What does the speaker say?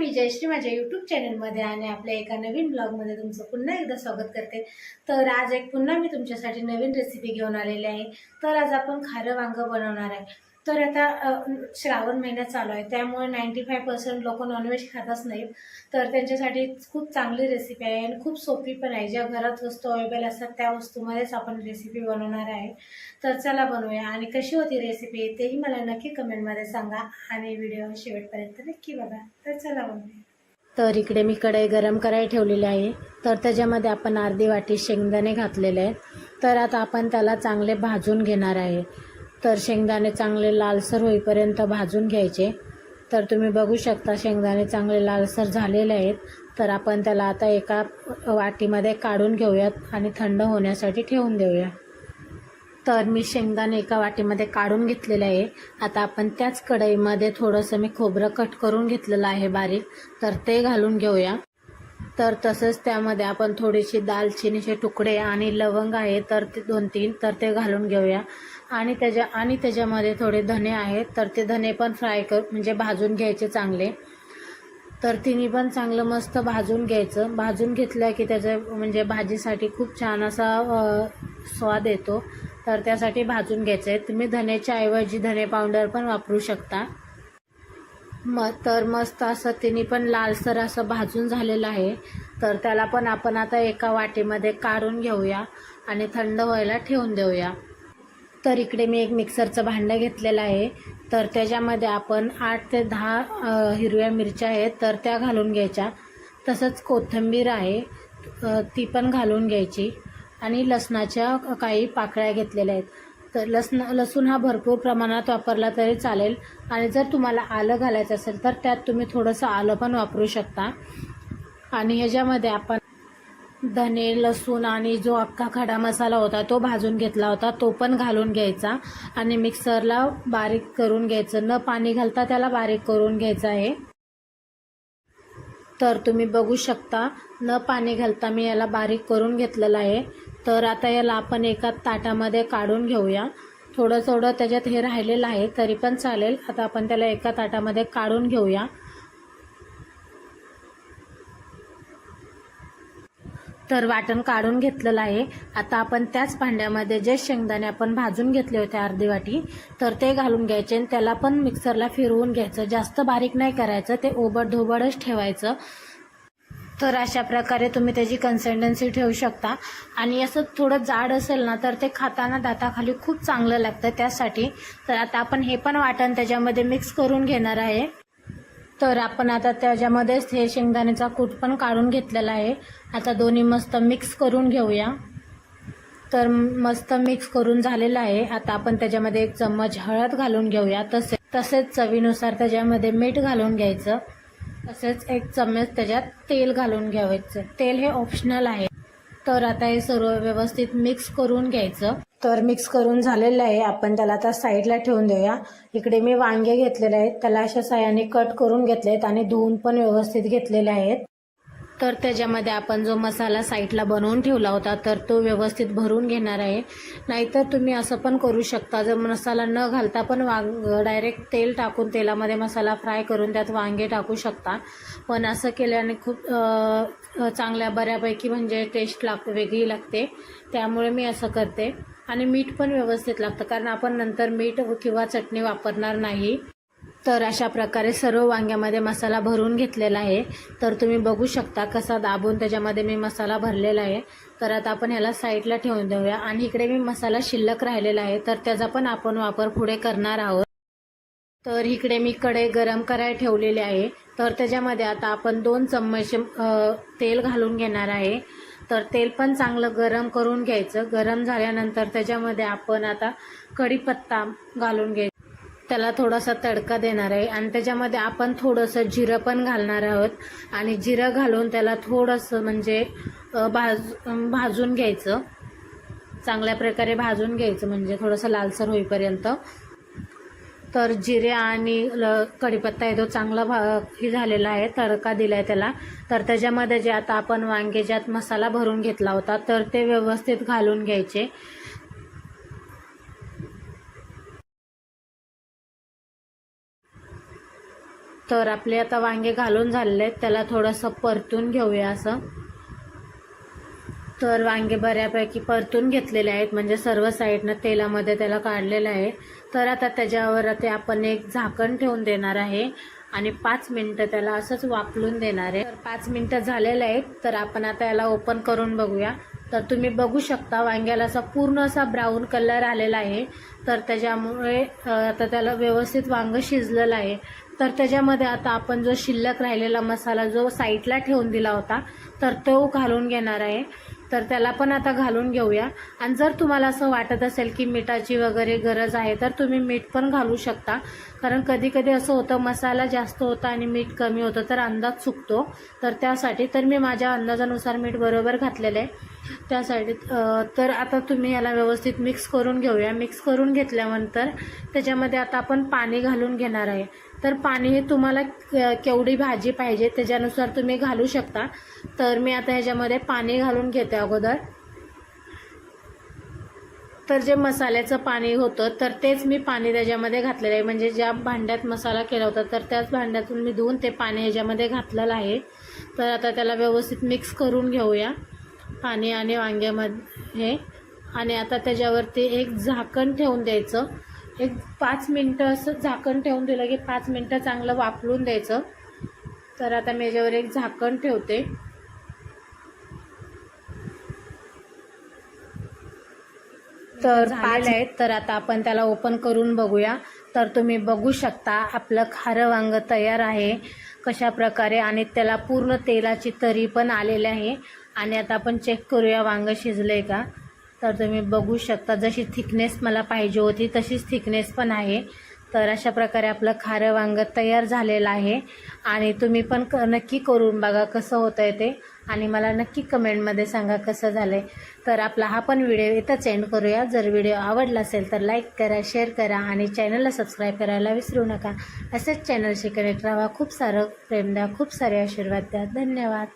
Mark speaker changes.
Speaker 1: मी जयश्री माझ्या यूट्यूब चॅनलमध्ये आणि आपल्या एका नवीन ब्लॉगमध्ये तुमचं पुन्हा एकदा स्वागत करते. तर आज एक पुन्हा मी तुमच्यासाठी नवीन रेसिपी घेऊन आलेली आहे. तर आज आपण खारं वांगं बनवणार आहे. तर आता श्रावण महिना चालू आहे. त्यामुळे नाईंटी फाय पर्सेंट लोक नॉनव्हेज खातच नाहीत. तर त्यांच्यासाठी खूप चांगली रेसिपी आहे आणि खूप सोपी पण आहे. ज्या घरात वस्तू अवेलेबल असतात त्या वस्तूमध्येच आपण रेसिपी बनवणार आहे. तर चला बनवूया. आणि कशी होती रेसिपी तेही मला नक्की कमेंटमध्ये सांगा. आणि व्हिडिओ शेवटपर्यंत नक्की बघा. तर चला बनवूया. तर इकडे मी कढई गरम करायला ठेवलेली आहे. तर त्याच्यामध्ये आपण अर्धी वाटी शेंगदाणे घातलेले आहेत. तर आता आपण त्याला चांगले भाजून घेणार आहे. तर शेंगदाणे चांगले लालसर होईपर्यंत भाजून घ्यायचे. तर तुम्ही बघू शकता शेंगदाणे चांगले लालसर झालेले आहेत. तर आपण त्याला आता एका वाटीमध्ये काढून घेऊयात आणि थंड होण्यासाठी ठेवून देऊया. तर मी शेंगदाणे एका वाटीमध्ये काढून घेतलेले आहे. आता आपण त्याच कढईमध्ये थोडंसं मी खोबरं कट करून घेतलेलं आहे बारीक. तर ते घालून घेऊया. तर तसंच त्यामध्ये आपण थोडीशी दालचिनीचे तुकडे आणि लवंग आहे तर ते दोन तीन तर ते घालून घेऊया. आणि त्याच्या आणि त्याच्यामध्ये थोडे धने आहेत. तर ते धने पण फ्राय कर म्हणजे भाजून घ्यायचे चांगले. तर तिन्ही पण चांगलं मस्त भाजून घ्यायचं. भाजून घेतलं की त्याचं म्हणजे भाजीसाठी खूप छान असा स्वाद येतो. तर त्यासाठी भाजून घ्यायचं आहे तुम्ही धनेच्या ऐवजी धने पावडर पण वापरू शकता. म तर मस्त असं तिने पण लालसर असं भाजून झालेलं आहे. तर त्याला पण आपण आता एका वाटीमध्ये काढून घेऊया आणि थंड व्हायला ठेवून देऊया. तर इकडे मी एक मिक्सरचं भांडं घेतलेलं आहे. तर त्याच्यामध्ये आपण आठ ते दहा हिरव्या मिरच्या आहेत तर त्या घालून घ्यायच्या. तसंच कोथिंबीर आहे ती पण घालून घ्यायची. आणि लसणाच्या काही पाकळ्या घेतलेल्या आहेत. तर लसण लसूण हा भरपूर प्रमाणात वापरला तरी चालेल. आणि जर तुम्हाला आलं घालायचं असेल तर त्यात तुम्ही थोडंसं आलं पण वापरू शकता. आणि ह्याच्यामध्ये आपण धने लसूण आणि जो अख्खा खडा मसाला होता तो भाजून घेतला होता तो पण घालून घ्यायचा आणि मिक्सरला बारीक करून घ्यायचं. न पाणी घालता त्याला बारीक करून घ्यायचं आहे. तर तुम्ही बघू शकता न पाणी घालता मी याला बारीक करून घेतलेलं आहे. तर आता याला आपण एका ताटामध्ये काढून घेऊया. थोडं थोडं त्याच्यात हे राहिलेलं आहे तरी पण चालेल. आता आपण त्याला एका ताटामध्ये काढून घेऊया. तर वाटण काढून घेतलेलं आहे. आता आपण त्याच भांड्यामध्ये जे शेंगदाणे आपण भाजून घेतले होते अर्धी वाटी तर ते घालून घ्यायचे आणि त्याला पण मिक्सरला फिरवून घ्यायचं. जास्त बारीक नाही करायचं ते ओबड ठेवायचं. तर अशा प्रकारे तुम्ही त्याची कन्सिस्टन्सी ठेवू शकता. आणि असं थोडं जाड असेल ना तर ते खाताना दाताखाली खूप चांगलं लागतं त्यासाठी. तर आता आपण हे पण वाटण त्याच्यामध्ये मिक्स करून घेणार आहे. तर आपण आता त्याच्यामध्येच हे शेंगदाण्याचा कूट पण काढून घेतलेला आहे. आता दोन्ही मस्त मिक्स करून घेऊया. तर मस्त मिक्स करून झालेलं आहे. आता आपण त्याच्यामध्ये एक चम्मच हळद घालून घेऊया. तसे तसेच चवीनुसार त्याच्यामध्ये मीठ घालून घ्यायचं. तसेच एक चम्मच त्याच्यात तेल घालून घ्यायचं तेल हे ऑप्शनल आहे. तर आता हे सर्व व्यवस्थित मिक्स करून घ्यायचं. तर मिक्स करून झालेलं आहे. आपण त्याला आता साईडला ठेवून देऊया. इकडे मी वांगे घेतलेले आहेत. त्याला अशा साह्याने कट करून घेतले आहेत आणि धुवून पण व्यवस्थित घेतलेले आहेत. तर त्याच्यामध्ये आपण जो मसाला साईडला बनवून ठेवला होता तर तो व्यवस्थित भरून घेणार आहे. नाहीतर तुम्ही असं पण करू शकता जर मसाला न घालता पण वांग डायरेक्ट तेल टाकून तेलामध्ये मसाला फ्राय करून त्यात वांगे टाकू शकता. पण असं केल्याने खूप चांगल्या बऱ्यापैकी म्हणजे टेस्ट लाग वेगळी लागते. त्यामुळे मी असं करते. आणि मीठ पण व्यवस्थित लागतं कारण आपण नंतर मीठ किंवा चटणी वापरणार नाही. तर अशा प्रकारे सर्व वांग्यामध्ये मसाला भरून घेतलेला आहे. तर तुम्ही बघू शकता कसा दाबून त्याच्यामध्ये मी मसाला भरलेला आहे. तर आता आपण ह्याला साईडला ठेवून देऊया. आणि इकडे मी मसाला शिल्लक राहिलेला आहे. तर त्याचा पण आपण वापर पुढे करणार आहोत. तर इकडे मी कढई गरम करायला ठेवलेली आहे. तर त्याच्यामध्ये आता आपण दोन चम्मच तेल घालून घेणार आहे. तर तेल पण चांगलं गरम करून घ्यायचं. गरम झाल्यानंतर त्याच्यामध्ये आपण आता कढीपत्ता घालून घ्यायचं. त्याला थोडासा तडका देणार आहे. आणि त्याच्यामध्ये आपण थोडंसं जिरं पण घालणार आहोत. आणि जिरं घालून त्याला थोडंसं म्हणजे भाज भाजून घ्यायचं. चांगल्या प्रकारे भाजून घ्यायचं. म्हणजे थोडंसं लालसर होईपर्यंत. तर जिरे आणि ल कढीपत्ता आहे तो चांगला भा हे झालेला आहे. तडका दिला आहे त्याला. तर त्याच्यामध्ये जे आता आपण वांगे ज्यात मसाला भरून घेतला होता तर ते व्यवस्थित घालून घ्यायचे. तर आपले आता वांगे घालून झालेले आहेत. त्याला थोडंसं परतून घेऊया असं. तर वांगे बऱ्यापैकी परतून घेतलेले आहेत. म्हणजे सर्व साईडनं तेलामध्ये त्याला काढलेलं आहे. तर आता त्याच्यावर ते आपण एक झाकण ठेवून देणार आहे. आणि पाच मिनटं त्याला असंच वापरून देणार आहे. तर पाच मिनटं झालेलं आहेत. तर आपण आता याला ओपन करून बघूया. तर तुम्ही बघू शकता वांग्याला असा पूर्ण असा ब्राऊन कलर आलेला आहे. तर त्याच्यामुळे आता त्याला व्यवस्थित वांग शिजलेलं आहे. तर त्याच्यामध्ये आता आपण जो शिल्लक राहिलेला मसाला जो साईडला ठेवून दिला होता तर तो घालून घेणार आहे. तर त्याला पण आता घालून घेऊया. आणि जर तुम्हाला असं वाटत असेल की मिठाची वगैरे गरज आहे तर तुम्ही मीठ पण घालू शकता. कारण कधी कधी असं होतं मसाला जास्त होता आणि मीठ कमी होतं तर अंदाज चुकतो. तर त्यासाठी तर मी माझ्या अंदाजानुसार मीठ बरोबर घातलेलं आहे. त्यासाठी तर आता तुम्ही याला व्यवस्थित मिक्स करून घेऊया. मिक्स करून घेतल्यानंतर त्याच्यामध्ये आता आपण पाणी घालून घेणार आहे. तर पाणी हे तुम्हाला केवढी भाजी पाहिजे त्याच्यानुसार तुम्ही घालू शकता. तर मी आता ह्याच्यामध्ये पाणी घालून घेते अगोदर. तर जे मसाल्याचं पाणी होतं तर तेच मी पाणी त्याच्यामध्ये घातलेलं आहे. म्हणजे ज्या भांड्यात मसाला केला होता तर त्याच भांड्यातून मी धुवून ते पाणी ह्याच्यामध्ये घातलेलं आहे. तर आता त्याला व्यवस्थित मिक्स करून घेऊया. पाणी आणि वांग्यामध्ये आणि आता त्याच्यावरती एक झाकण ठेवून द्यायचं. एक पाच मिनटं असं झाकण ठेवून दिलं की पाच मिनटं चांगलं वापरून द्यायचं. तर आता मी याच्यावर एक झाकण ठेवते. तर पाच आहेत तर आता आपण त्याला ओपन करून बघूया. तर तुम्ही बघू शकता आपलं खारं वांग तयार आहे कशा प्रकारे आणि त्याला पूर्ण तेलाची तरी पण आलेली आहे. आणि आता आपण चेक करूया वांग शिजले का. तर तुम्ही बघू शकता जशी थिकनेस मला पाहिजे होती तशीच थिकनेस पण आहे. तर अशा प्रकारे आपलं खारं वांग तयार झालेलं आहे. आणि तुम्ही पण क नक्की करून बघा कसं होतं आहे ते. आणि मला नक्की कमेंटमध्ये सांगा कसं झालं आहे तर आपला हा पण व्हिडिओ इथंच एंड करूया. जर व्हिडिओ आवडला असेल तर लाईक करा शेअर करा आणि चॅनलला सबस्क्राईब करायला विसरू नका. असेच चॅनलशी कनेक्ट राहा. खूप सारं प्रेम द्या खूप सारे आशीर्वाद द्या. धन्यवाद.